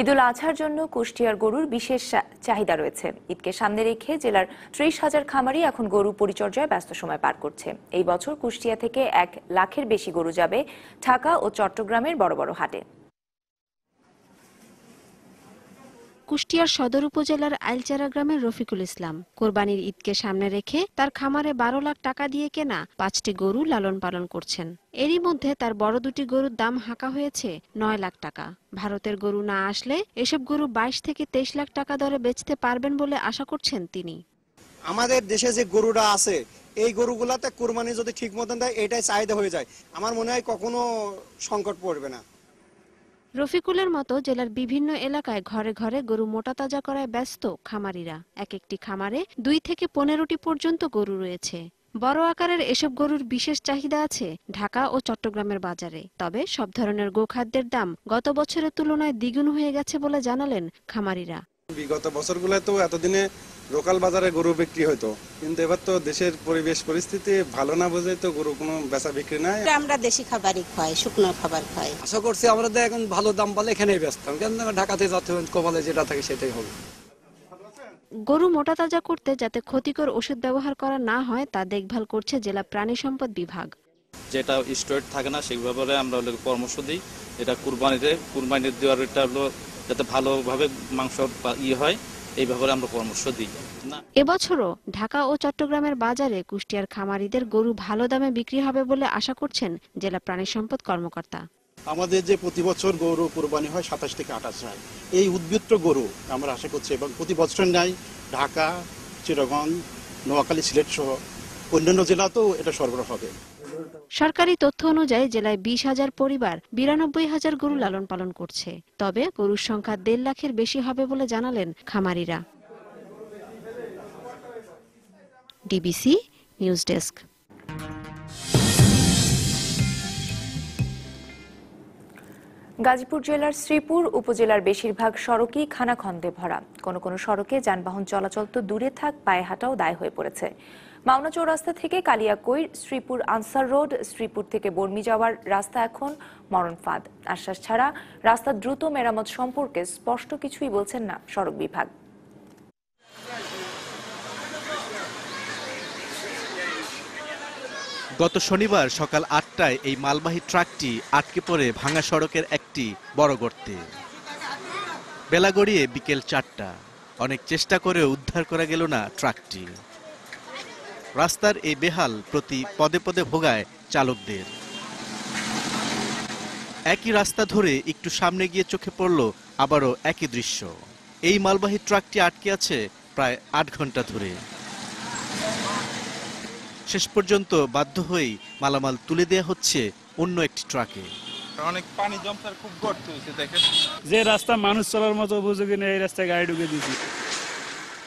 ঈদুল আজহার জন্য কুষ্টিয়ার গরুর বিশেষ চাহিদা রয়েছে। ঈদকে সামনে রেখে জেলার ত্রিশ হাজার খামারি এখন গরু পরিচর্যায় ব্যস্ত সময় পার করছে। এই বছর কুষ্টিয়া থেকে এক লাখের বেশি গরু যাবে ঢাকা ও চট্টগ্রামের বড় বড় হাটে। কুষ্টিয়ার সদর উপজেলার আইলচারা গ্রামের রফিকুল ইসলাম। কোরবানির ঈদকে সামনে রেখে তার খামারে বারো লাখ টাকা দিয়ে কেনা পাঁচটি গরু লালন পালন করছেন। এরই মধ্যে তার বড় দুটি গরুর দাম হাঁকা হয়েছে নয় লাখ টাকা। ভারতের গরু না আসলে এসব গরু বাইশ থেকে তেইশ লাখ টাকা দরে বেচতে পারবেন বলে আশা করছেন তিনি। আমাদের দেশে যে গরুটা আছে, এই গরুগুলাতে কোরবানি যদি ঠিক মতন দেয়, এটাই চাহিদা হয়ে যায়। আমার মনে হয় কখনো সংকট পড়বে না। রফিকুলের মতো জেলার বিভিন্ন এলাকায় ঘরে ঘরে গরু মোটা তাজা করায় ব্যস্ত খামারিরা। এক একটি খামারে দুই থেকে পনেরোটি পর্যন্ত গরু রয়েছে। বড় আকারের এসব গরুর বিশেষ চাহিদা আছে ঢাকা ও চট্টগ্রামের বাজারে। তবে সব ধরনের গোখাদ্যের দাম গত বছরের তুলনায় দ্বিগুণ হয়ে গেছে বলে জানালেন খামারিরা। বিগত বছরগুলো তো এতদিনে লোকাল বাজারে গরু বিক্রি হতো কিন্তু এবার তো দেশের পরিবেশ পরিস্থিতি ভালো না বোঝে তো গরু কোনো বেচা বিক্রি নাই। আমরা দেশি খাবারই খাই শুকনো খাবার খাই। আশা করছি আমরা তো এখন ভালো দাম পালে এখানেই ব্যস্ত। কেন ঢাকাতে যাতে কপালে যেটা থাকে সেটাই হবে। গরু মোটা তাজা করতে যাতে ক্ষতিকর ওষুধ ব্যবহার করা না হয় তা দেখভাল করছে জেলা প্রাণী সম্পদ বিভাগ। যেটা স্টোরেট থাকে না সেই ব্যাপারে আমরা পরামর্শ দিই। এটা কুরবানিতে কুরবানির দেওয়ার এটা হলো যাতে ভালোভাবে মাংস ইয়ে হয়। এই ব্যাপারে আমরা পরামর্শ দিই। এবছরও ঢাকা ও চট্টগ্রামের বাজারে কুষ্টিয়ার খামারিদের গরু ভালো দামে বিক্রি হবে বলে আশা করছেন জেলা প্রাণী সম্পদ কর্মকর্তা। আমাদের যে প্রতি বছর গরু কোরবানি হয় সাতাশ থেকে আঠাশ হয় এই উদ্বৃত্ত গরু আমরা আশা করছি এবং প্রতি বছর নাই ঢাকা চিরগঞ্জ নোয়াখালী সিলেট সহ অন্যান্য জেলাতেও এটা সরবরাহ হবে। সরকারি তথ্য অনুযায়ী জেলায় বিশ হাজার পরিবার বিরানব্বই হাজার গরু লালন পালন করছে। তবে গরুর সংখ্যা দেড় লাখের বেশি হবে বলে জানালেন খামারিরা। DBC news desk. গাজীপুর জেলার শ্রীপুর উপজেলার বেশিরভাগ সড়কই খানাখন্দে ভরা। কোনো কোনো সড়কে যানবাহন চলাচল তো দূরে থাক, পায়ে হাঁটাও দায় হয়ে পড়েছে। মাওনা চৌরাস্তা থেকে কালিয়াকৈর, শ্রীপুর আনসার রোড, শ্রীপুর থেকে বর্মি যাওয়ার রাস্তা এখন মরণ ফাঁদ। আশ্বাস ছাড়া রাস্তা দ্রুত মেরামত সম্পর্কে স্পষ্ট কিছুই বলছেন না সড়ক বিভাগ। গত শনিবার সকাল আটটায় এই মালবাহী ট্রাকটি আটকে পড়ে ভাঙা সড়কের একটি বড় গর্তে। বেলা গড়িয়ে বিকেল চারটা। অনেক চেষ্টা করেও উদ্ধার করা গেল না ট্রাকটি। রাস্তার এই বেহাল প্রতি পদে পদে ভোগায় চালকদের। একই রাস্তা ধরে একটু সামনে গিয়ে চোখে পড়ল আবারও একই দৃশ্য। এই মালবাহী ট্রাকটি আটকে আছে প্রায় আট ঘণ্টা ধরে। শেষ পর্যন্ত বাধ্য হয়েই মালামাল তুলে দেয়া হচ্ছে অন্য একটি ট্রাকে। অনেক পানি খুব গর্ত হয়েছে দেখেন। যে রাস্তা মানুষ চলার মতো উপযোগী নেই এই রাস্তায় গাড়ি ঢুকে দিয়েছি।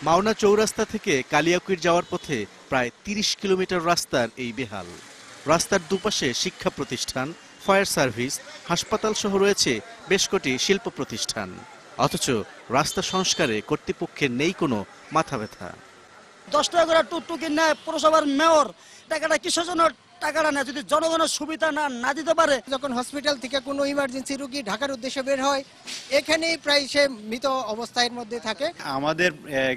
মাওনা চৌরাস্তা থেকে কালিয়াকুইর যাওয়ার পথে প্রায় তিরিশ কিলোমিটার রাস্তার এই বেহাল। রাস্তার দুপাশে শিক্ষা প্রতিষ্ঠান ফায়ার সার্ভিস হাসপাতাল সহ রয়েছে বেশ কটি শিল্প প্রতিষ্ঠান। অথচ রাস্তা সংস্কারে কর্তৃপক্ষের নেই কোনো মাথা ব্যথা। দশ টাকা করে টুকটুকি নেয় পুরসভার মেয়র। টাকাটা কিসের জন্য? টাকাটা নেয়। যদি জনগণের সুবিধা না না দিতে পারে। যখন হসপিটাল থেকে কোনো ইমার্জেন্সি রুগী ঢাকার উদ্দেশ্যে বের হয় এখানেই প্রায় সে মৃত অবস্থায় মধ্যে থাকে। আমাদের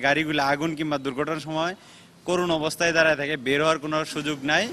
গাড়িগুলো আগুন কিংবা দুর্ঘটনার সময় করুণ অবস্থায় দাঁড়ায় থাকে বের হওয়ার কোনো সুযোগ নাই।